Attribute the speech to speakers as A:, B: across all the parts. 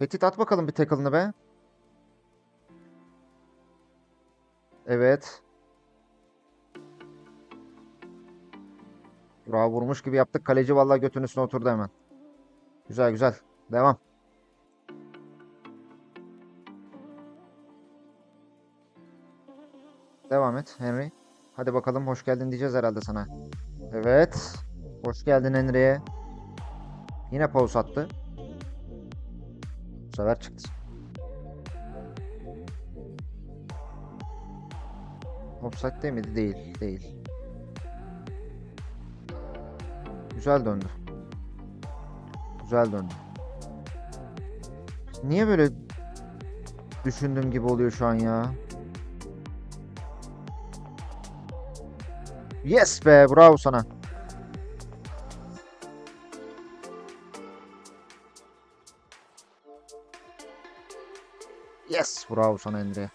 A: Petit at bakalım bir tackle'ını be. Evet. Bravo vurmuş gibi yaptık. Kaleci vallahi götünün üstüne oturdu hemen. Güzel güzel. Devam. Devam et Henry. Hadi bakalım hoş geldin diyeceğiz herhalde sana. Evet. Hoş geldin Henry'e. Yine pause attı. Bu sefer çıktı. Offside değil miydi? Değil. Değil. Güzel döndü. Güzel döndü. Niye böyle düşündüğüm gibi oluyor şu an ya? Yes be bravo sana. Bravo sana Endre.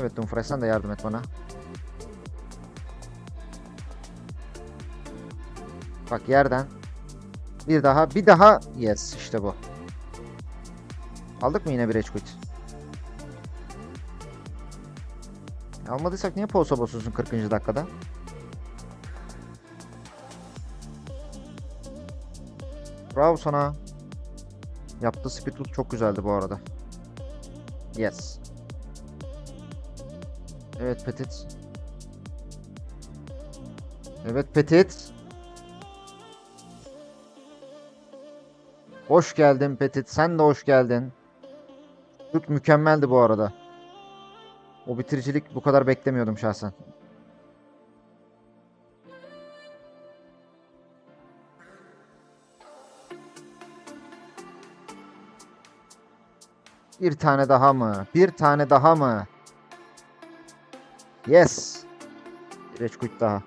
A: Evet Dumfries sen de yardım et bana. Bak yerden. Bir daha bir daha. Yes işte bu. Aldık mı yine bir edge? Almadıysak niye pausa basıyorsun 40. dakikada? Bravo sana. Yaptığı speed loop çok güzeldi bu arada. Yes. Evet Petit. Evet Petit. Hoş geldin Petit. Sen de hoş geldin. Şut mükemmeldi bu arada. O bitiricilik bu kadar beklemiyordum şahsen. Bir tane daha mı? Bir tane daha mı? Yes. Bir eçkut daha.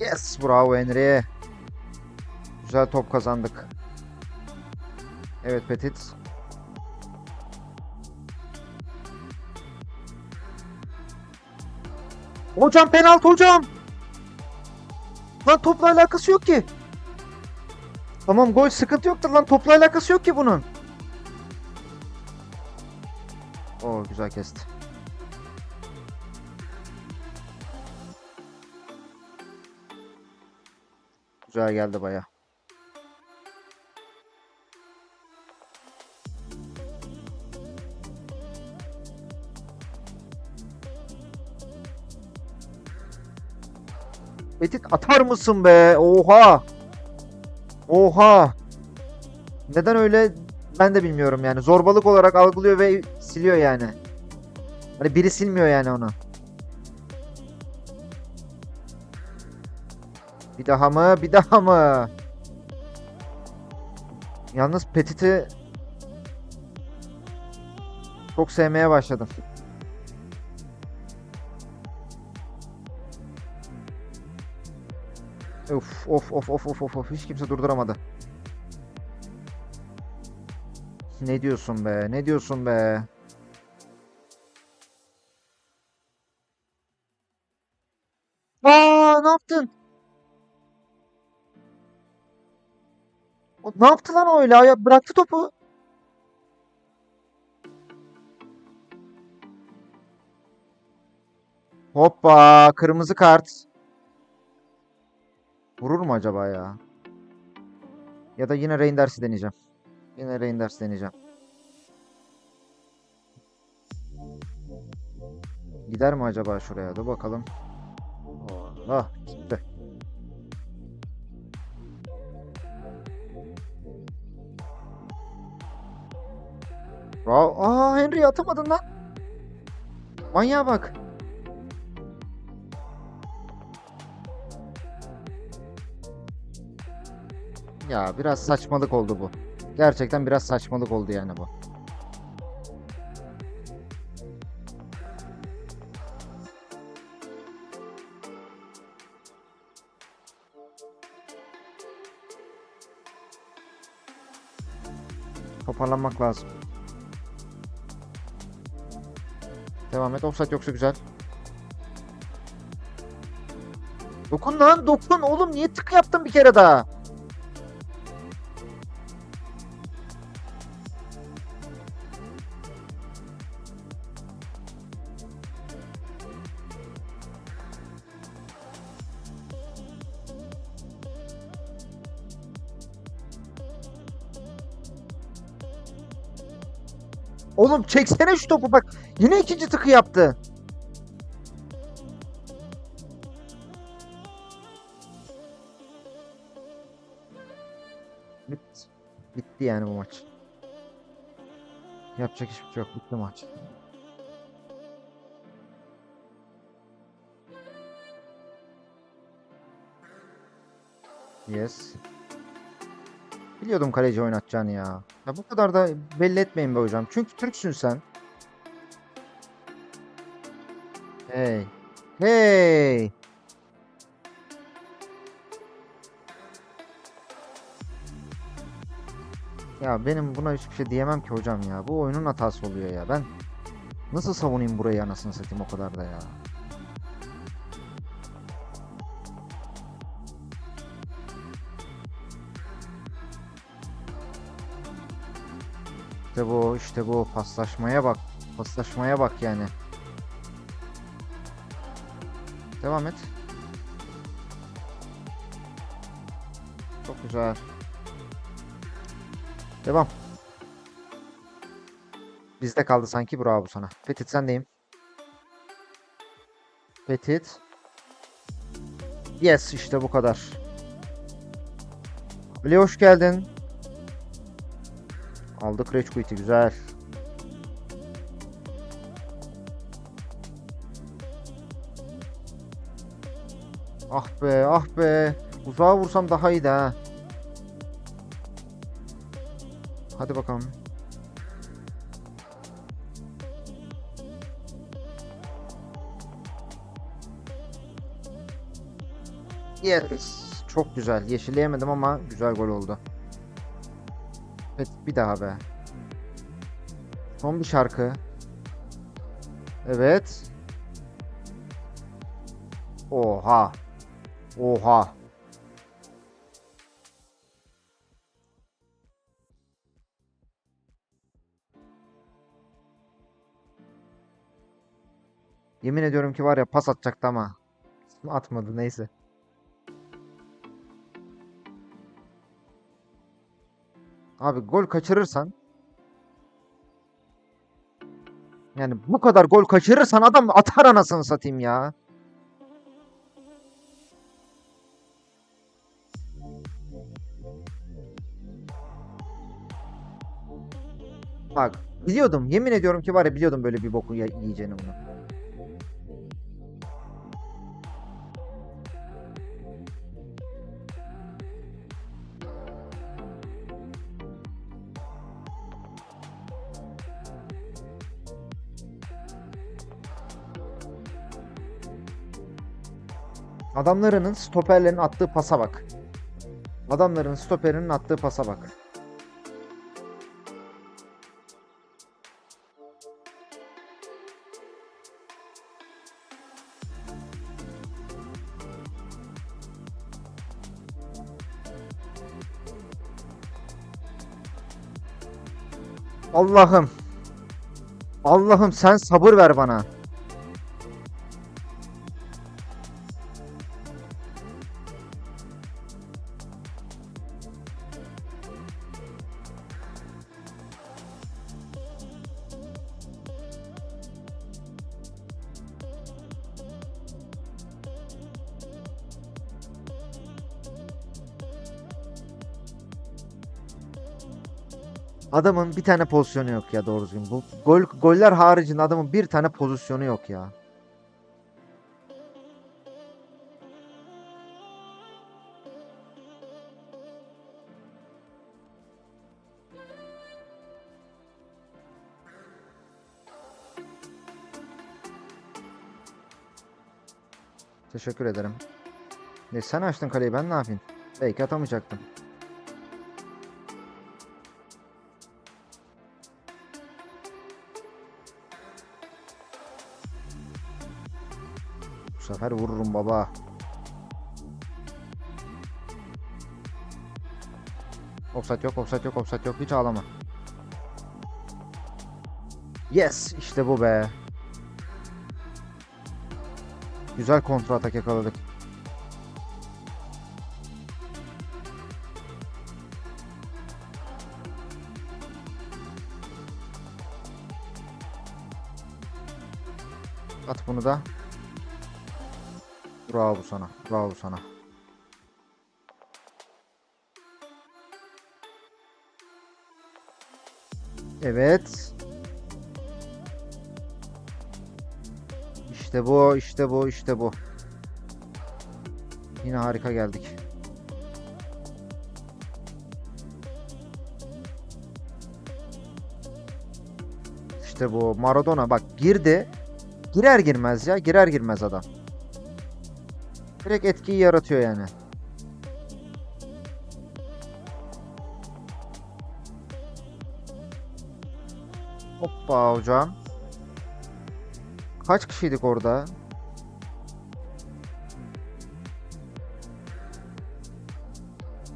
A: Yes, bravo Henry. Güzel top kazandık. Evet Petit. Hocam penaltı hocam. Lan topla alakası yok ki. Tamam gol sıkıntı yoktur lan topla alakası yok ki bunun. Oo güzel kesti. Güzel geldi baya. Petit atar mısın be? Oha. Oha. Neden öyle ben de bilmiyorum yani. Zorbalık olarak algılıyor ve siliyor yani. Hani biri silmiyor yani onu. Bir daha mı? Bir daha mı? Yalnız Petit'i çok sevmeye başladım. Of of of of of of of hiç kimse durduramadı. Ne diyorsun be? Ne diyorsun be? Aa, ne yaptın? O ne yaptı lan öyle? Ya bıraktı topu. Hoppa, kırmızı kart. Vurur mu acaba ya? Ya da yine Reinders'i deneyeceğim. Yine Reinders deneyeceğim. Gider mi acaba şuraya? Dur bakalım. Ah gitti. Bravo. Aa Henry atamadın lan. Manyağa bak. Ya biraz saçmalık oldu bu. Gerçekten biraz saçmalık oldu yani bu. Toparlanmak lazım. Devam et. Offside yoksa güzel. Dokun lan dokun oğlum niye tık yaptın bir kere daha? Oğlum çeksene şu topu bak. Yine ikinci tıkı yaptı. Bitti. Bitti yani bu maç. Yapacak hiçbir şey yok. Bitti maç. Yes. Biliyordum kaleci oynatacağını ya. Ya bu kadar da belli etmeyin be hocam. Çünkü Türksün sen. Hey. Hey. Ya benim buna hiçbir şey diyemem ki hocam ya. Bu oyunun hatası oluyor ya. Ben nasıl savunayım burayı anasını satayım o kadar da ya. İşte bu, işte bu paslaşmaya bak. Paslaşmaya bak yani. Devam et. Çok güzel. Devam. Bizde kaldı sanki. Bravo sana. Petit sendeyim. Petit. Yes işte bu kadar. Ali hoş geldin. Aldık Rage Quit'i güzel. Ah be ah be. Uzağa vursam daha iyiydi ha. Hadi bakalım. Yes. Çok güzel. Yeşilleyemedim ama güzel gol oldu. Evet bir daha be. Son bir şarkı. Evet. Oha. Oha. Yemin ediyorum ki var ya pas atacaktı ama atmadı neyse. Abi gol kaçırırsan yani bu kadar gol kaçırırsan adam atar anasını satayım ya. Bak biliyordum yemin ediyorum ki var ya biliyordum böyle bir boku ye- yiyeceğini bunu. Adamlarının stoperlerin attığı pasa bak. Adamların stoperinin attığı pasa bak. Allah'ım. Allah'ım sen sabır ver bana. Adamın bir tane pozisyonu yok ya doğru düzgün. Bu gol goller haricinde adamın bir tane pozisyonu yok ya. Teşekkür ederim. Ne sen açtın kaleyi ben ne yapayım? Belki atamayacaktım. Sefer vururum baba. Offside yok, offside yok, offside yok. Hiç ağlama. Yes, işte bu be. Güzel kontra atak yakaladık. At bunu da. Bravo sana. Bravo sana. Evet. İşte bu, işte bu, işte bu. Yine harika geldik. İşte bu Maradona bak girdi. Girer girmez ya. Girer girmez adam. Direkt etkiyi yaratıyor yani. Hoppa hocam. Kaç kişiydik orada?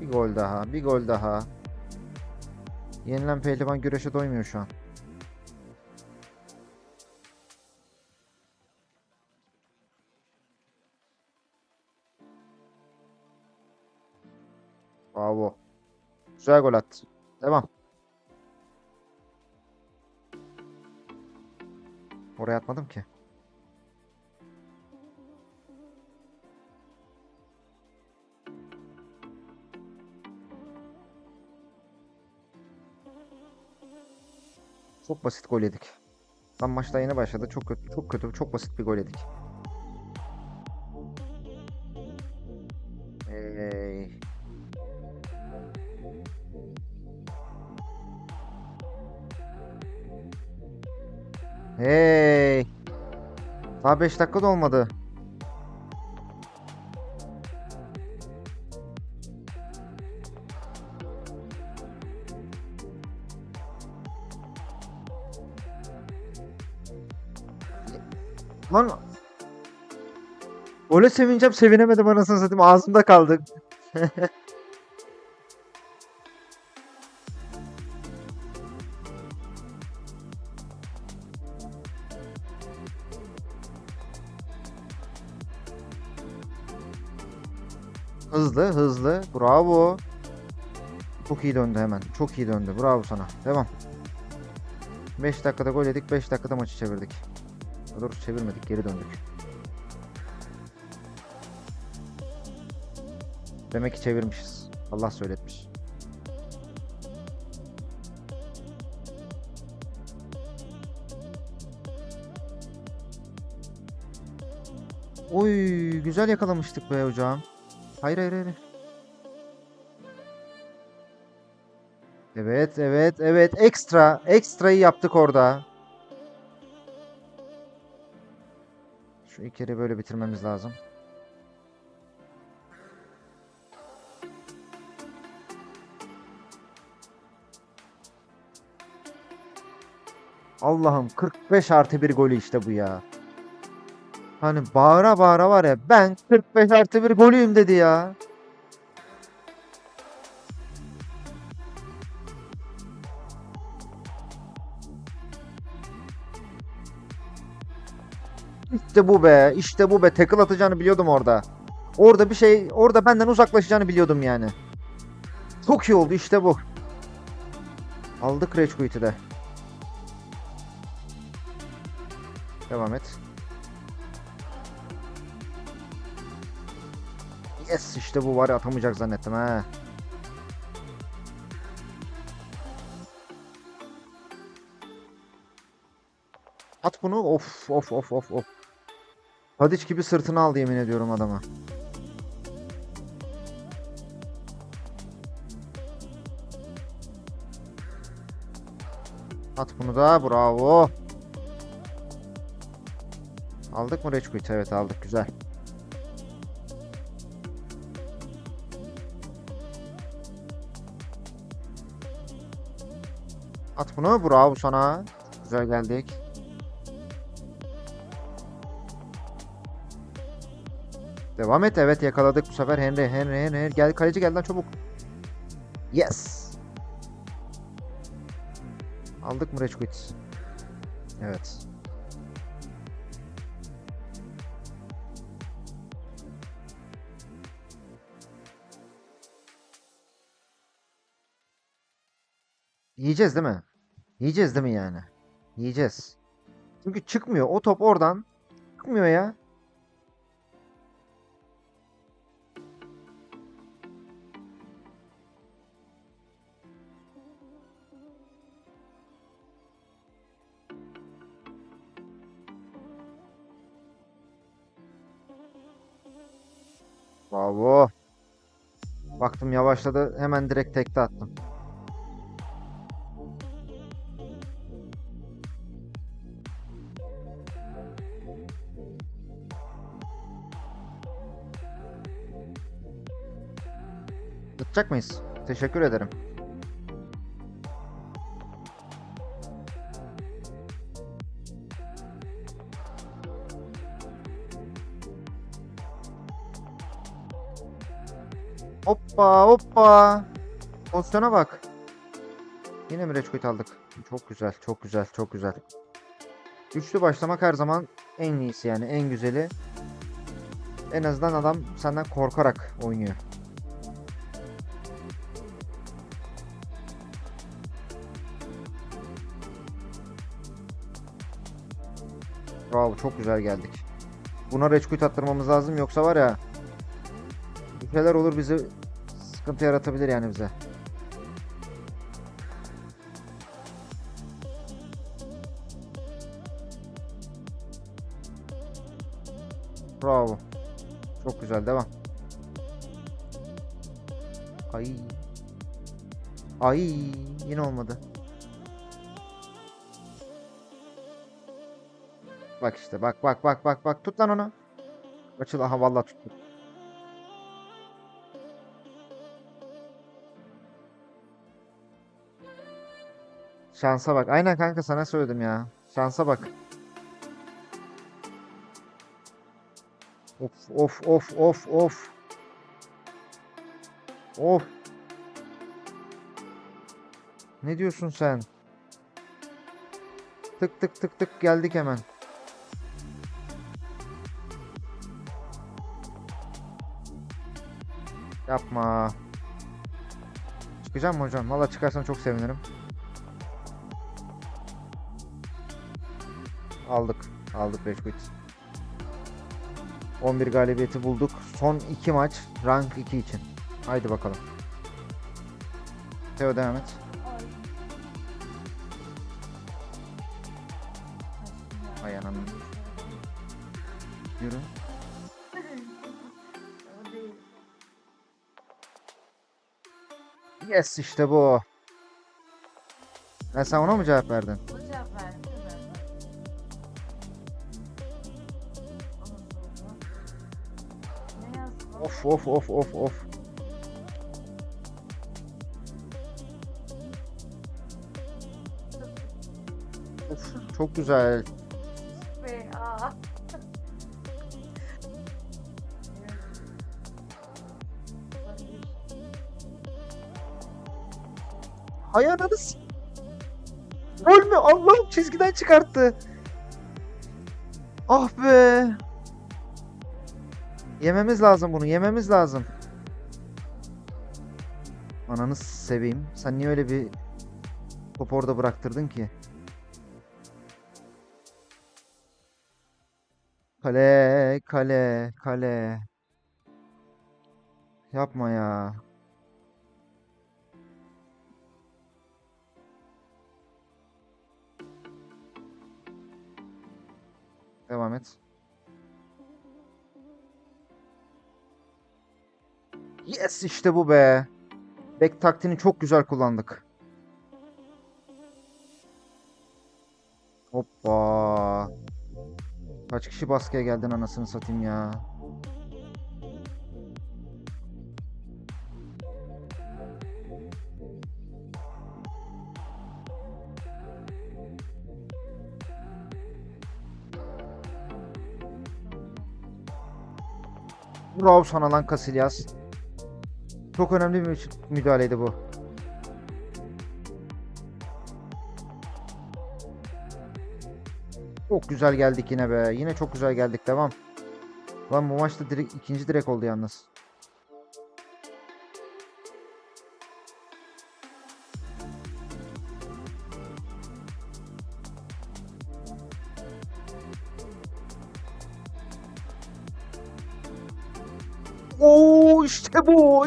A: Bir gol daha, bir gol daha. Yenilen pehlivan güreşe doymuyor şu an. Güzel gol attı. Devam. Oraya atmadım ki. Çok basit gol yedik. Tam maçta yeni başladı. Çok kötü, çok kötü, çok basit bir gol yedik. Hey. Daha 5 dakika da olmadı. Lan Gole sevineceğim sevinemedim anasını satayım ağzımda kaldı. Hızlı hızlı bravo. Çok iyi döndü hemen. Çok iyi döndü. Bravo sana. Devam. 5 dakikada gol yedik. 5 dakikada maçı çevirdik. Doğrusu çevirmedik. Geri döndük. Demek ki çevirmişiz. Allah söyletmiş. Oy güzel yakalamıştık be hocam. Hayır hayır hayır. Evet evet evet ekstra ekstrayı yaptık orada. Şu kere böyle bitirmemiz lazım. Allah'ım 45 artı bir golü işte bu ya. Hani bağıra bağıra var ya ben 45 artı bir golüyüm dedi ya. İşte bu be, işte bu be. Tackle atacağını biliyordum orada. Orada bir şey, orada benden uzaklaşacağını biliyordum yani. Çok iyi oldu işte bu. Aldık Rage Quit'i de. Devam et. Yes işte bu var ya atamayacak zannettim ha. At bunu of of of of of. Tadiç gibi sırtını aldı yemin ediyorum adama. At bunu da bravo. Aldık mı Reçkuit? Evet aldık güzel. At bunu bravo sana. Güzel geldik. Devam et. Evet yakaladık bu sefer. Henry, Henry, Henry. Gel kaleci gel lan çabuk. Yes. Aldık mı Reçkuit? Evet. Yiyeceğiz değil mi? Yiyeceğiz değil mi yani? Yiyeceğiz. Çünkü çıkmıyor. O top oradan çıkmıyor ya. Bravo. Baktım yavaşladı. Hemen direkt tekte attım. Tutacak mıyız? Teşekkür ederim. Hoppa hoppa. Pozisyona bak. Yine mi Reçkuit aldık? Çok güzel, çok güzel, çok güzel. Güçlü başlamak her zaman en iyisi yani en güzeli. En azından adam senden korkarak oynuyor. Bravo çok güzel geldik. Buna reçkuit attırmamız lazım yoksa var ya bir şeyler olur bizi sıkıntı yaratabilir yani bize. Bravo. Çok güzel devam. Ay. Ay yine olmadı. Bak işte bak bak bak bak bak tut lan onu. Açıl aha vallahi tuttu. Şansa bak. Aynen kanka sana söyledim ya. Şansa bak. Of of of of of. Of. Ne diyorsun sen? Tık tık tık tık geldik hemen. Yapma. Çıkacağım mı hocam? Valla çıkarsan çok sevinirim. Aldık. Aldık Reşkut. 11 galibiyeti bulduk. Son 2 maç rank 2 için. Haydi bakalım. Teo devam et. Ay anam. Yürü. Yes işte bu. Ben sen ona mı cevap verdin?
B: O cevap verdi?
A: Of of of of of. Of çok güzel.
B: Be,
A: Hay ananız. Gol mü? Allah'ım çizgiden çıkarttı. Ah be. Yememiz lazım bunu. Yememiz lazım. Ananı seveyim. Sen niye öyle bir top orada bıraktırdın ki? Kale, kale, kale. Yapma ya. Devam et. Yes işte bu be. Back taktiğini çok güzel kullandık. Hoppa. Kaç kişi baskıya geldin anasını satayım ya. Bravo sana lan Casillas. Çok önemli bir müdahaleydi bu. Çok güzel geldik yine be. Yine çok güzel geldik. Devam. Lan bu maçta direkt ikinci direk oldu yalnız.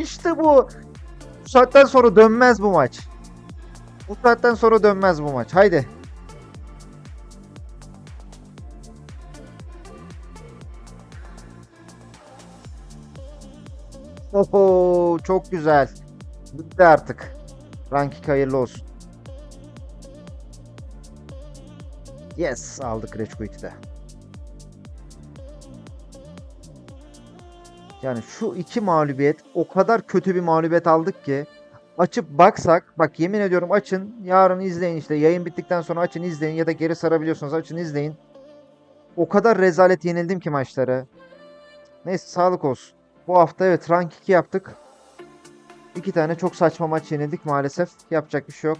A: İşte bu, bu. Saatten sonra dönmez bu maç. Bu saatten sonra dönmez bu maç. Haydi. Oho çok güzel. Bitti artık. Ranking hayırlı olsun. Yes aldık Reçkuit'i de. Yani şu iki mağlubiyet o kadar kötü bir mağlubiyet aldık ki açıp baksak bak yemin ediyorum açın yarın izleyin işte yayın bittikten sonra açın izleyin ya da geri sarabiliyorsunuz açın izleyin. O kadar rezalet yenildim ki maçları. Neyse sağlık olsun. Bu hafta evet rank 2 yaptık. İki tane çok saçma maç yenildik maalesef. Yapacak bir şey yok.